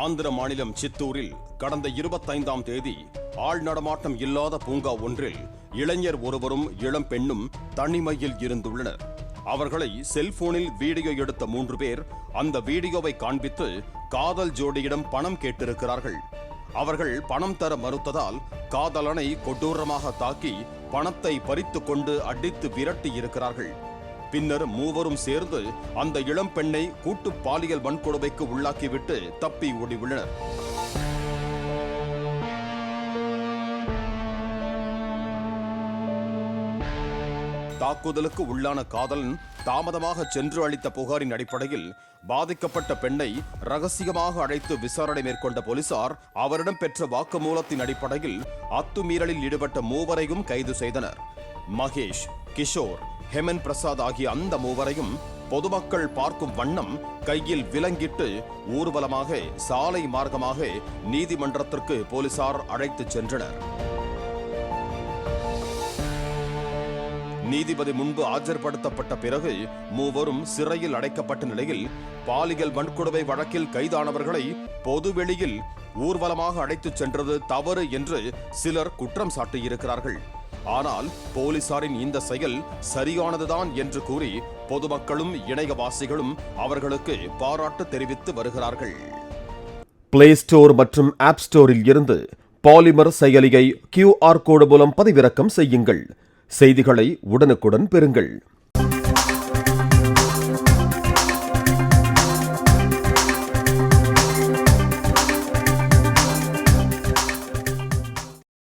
ஆந்திர மாநிலம் சித்தூரில் கடந்த இருபத்தைந்தாம் தேதி ஆள் நடமாட்டம் இல்லாத பூங்கா ஒன்றில் இளைஞர் ஒருவரும் இளம் பெண்ணும் தனிமையில் இருந்துள்ளனர். அவர்களை செல்போனில் வீடியோ எடுத்த மூன்று பேர் அந்த வீடியோவை காண்பித்து காதல் ஜோடியிடம் பணம் கேட்டிருக்கிறார்கள். அவர்கள் பணம் தர மறுத்ததால் காதலனை கொடூரமாக தாக்கி பணத்தை பறித்து கொண்டு அடித்து விரட்டி இருக்கிறார்கள். பின்னர் மூவரும் சேர்ந்து அந்த இளம் பெண்ணை கூட்டு பாலியல் வன்கொடுமைக்கு உள்ளாக்கிவிட்டு தப்பி ஓடியுள்ளனர். தாக்குதலுக்கு உள்ளான காதலன் தாமதமாக சென்று அளித்த புகாரின் அடிப்படையில் பாதிக்கப்பட்ட பெண்ணை ரகசியமாக அழைத்து விசாரணை மேற்கொண்ட போலீசார் அவரிடம் பெற்ற வாக்குமூலத்தின் அடிப்படையில் அத்துமீறலில் ஈடுபட்ட மூவரையும் கைது செய்தனர். மகேஷ் கிஷோர் ஹெமன் பிரசாத் ஆகிய அந்த மூவரையும் பொதுமக்கள் பார்க்கும் வண்ணம் கையில் விலங்கிட்டு ஊர்வலமாக சாலை மார்க்கமாக நீதிமன்றத்திற்கு போலீசார் அழைத்துச் சென்றனர். நீதிபதி முன்பு ஆஜர்படுத்தப்பட்ட பிறகு மூவரும் சிறையில் அடைக்கப்பட்ட நிலையில் பாலியல் வன்கொடுமை வழக்கில் கைதானவர்களை பொதுவெளியில் ஊர்வலமாக அழைத்துச் சென்றது தவறு என்று சிலர் குற்றம் சாட்டியிருக்கிறார்கள். ஆனால் போலீசாரின் இந்த செயல் சரியானதுதான் என்று கூறி பொதுமக்களும் இணையவாசிகளும் அவர்களுக்கு பாராட்டு தெரிவித்து வருகிறார்கள். பிளே ஸ்டோர் மற்றும் ஆப் ஸ்டோரில் இருந்து பாலிமர் செயலியை கியூஆர் கோடு மூலம் பதிவிறக்கம் செய்யுங்கள். செய்திகளை உடனுக்குடன் பெறுங்கள்.